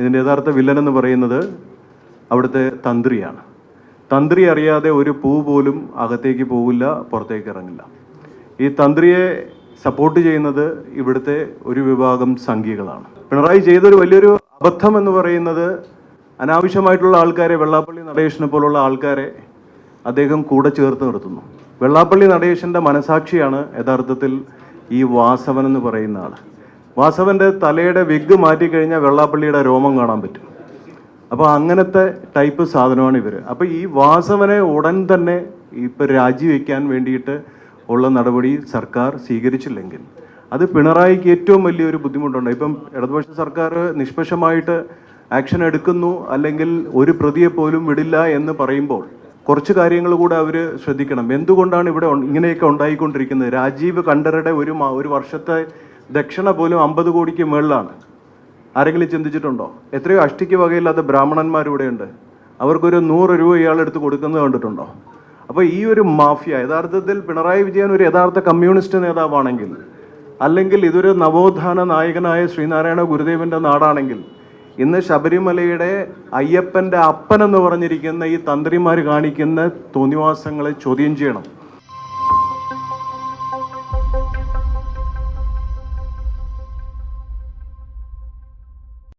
ഇതിന്റെ യഥാർത്ഥ വില്ലൻ എന്ന് പറയുന്നത് അവിടുത്തെ തന്ത്രിയാണ്. തന്ത്രി അറിയാതെ ഒരു പൂ പോലും അകത്തേക്ക് പോവില്ല പുറത്തേക്ക് ഇറങ്ങില്ല. ഈ തന്ത്രിയെ സപ്പോർട്ട് ചെയ്യുന്നത് ഇവിടുത്തെ ഒരു വിഭാഗം സംഘികളാണ്. പിണറായി ചെയ്തൊരു വലിയൊരു അബദ്ധം എന്ന് പറയുന്നത് അനാവശ്യമായിട്ടുള്ള ആൾക്കാരെ വെള്ളാപ്പള്ളി നടേശനെ പോലുള്ള ആൾക്കാരെ അദ്ദേഹം കൂടെ ചേർത്ത് നിർത്തുന്നു. വെള്ളാപ്പള്ളി നടേശന്റെ മനസാക്ഷിയാണ് യഥാർത്ഥത്തിൽ ഈ വാസവൻ എന്ന് പറയുന്ന ആൾ വാസവന്റെ തലയുടെ വിഗ് മാറ്റിക്കഴിഞ്ഞാൽ വെള്ളാപ്പള്ളിയുടെ രോമം കാണാൻ പറ്റും. അപ്പോൾ അങ്ങനത്തെ ടൈപ്പ് സാധനമാണ് ഇവർ അപ്പോൾ ഈ വാസവനെ ഉടൻ തന്നെ ഇപ്പം രാജിവെക്കാൻ വേണ്ടിയിട്ട് ഉള്ള നടപടി സർക്കാർ സ്വീകരിച്ചില്ലെങ്കിൽ അത് പിണറായിക്ക് ഏറ്റവും വലിയൊരു ബുദ്ധിമുട്ടുണ്ട്. ഇപ്പം ഇടതുപക്ഷ സർക്കാർ നിഷ്പക്ഷമായിട്ട് ആക്ഷൻ എടുക്കുന്നു അല്ലെങ്കിൽ ഒരു പ്രതിയെ പോലും വിടില്ല എന്ന് പറയുമ്പോൾ കുറച്ച് കാര്യങ്ങൾ കൂടെ അവർ ശ്രദ്ധിക്കണം. എന്തുകൊണ്ടാണ് ഇവിടെ ഇങ്ങനെയൊക്കെ ഉണ്ടായിക്കൊണ്ടിരിക്കുന്നത്? രാജീവ് കണ്ടറുടെ ഒരു ഒരു വർഷത്തെ ദക്ഷിണ പോലും അമ്പത് കോടിക്ക് മുകളിലാണ് ആരെങ്കിലും ചിന്തിച്ചിട്ടുണ്ടോ? എത്രയോ അഷ്ടിക്ക് വകയില്ലാത്ത ബ്രാഹ്മണന്മാർ ഇവിടെയുണ്ട് അവർക്കൊരു നൂറ് രൂപ ഇയാളെടുത്ത് കൊടുക്കുന്നത് കണ്ടിട്ടുണ്ടോ? അപ്പോൾ ഈ ഒരു മാഫിയ യഥാർത്ഥത്തിൽ പിണറായി വിജയൻ ഒരു യഥാർത്ഥ കമ്മ്യൂണിസ്റ്റ് നേതാവാണെങ്കിൽ അല്ലെങ്കിൽ ഇതൊരു നവോത്ഥാന നായകനായ ശ്രീനാരായണ ഗുരുദേവന്റെ നാടാണെങ്കിൽ ഇന്ന് ശബരിമലയുടെ അയ്യപ്പന്റെ അപ്പനെന്ന് പറഞ്ഞിരിക്കുന്ന ഈ തന്ത്രിമാർ കാണിക്കുന്ന തോന്നിവാസങ്ങളെ ചോദ്യം ചെയ്യണം.